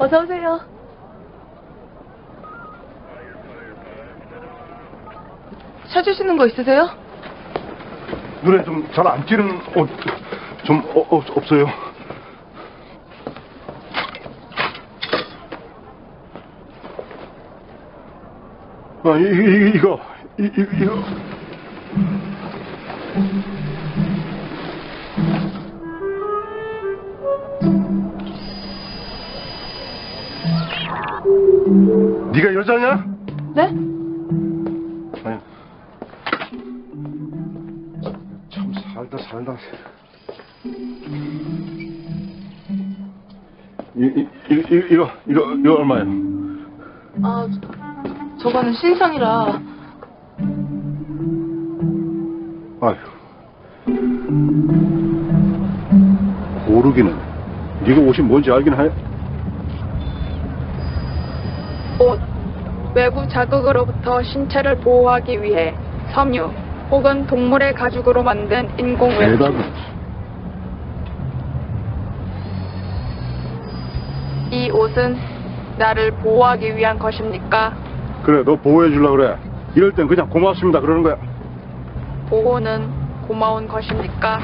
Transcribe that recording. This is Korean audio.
어서 오세요. 찾으시는 거 있으세요? 눈에 좀 잘 안 띄는 옷좀 어, 어, 없어요. 아, 이, 이, 이거, 이, 이, 이거. 네가 여자냐? 네? 아니. 참 살다 살다. 이, 이, 이, 이, 이거, 이거, 이거 얼마예요? 아, 저거는 신상이라. 아휴. 고르기는. 네가 옷이 뭔지 알긴 해. 옷, 외부 자극으로부터 신체를 보호하기 위해 섬유 혹은 동물의 가죽으로 만든 인공 외투. 이 옷은 나를 보호하기 위한 것입니까? 그래, 너 보호해 주려 그래. 이럴 땐 그냥 고맙습니다. 그러는 거야. 보호는 고마운 것입니까?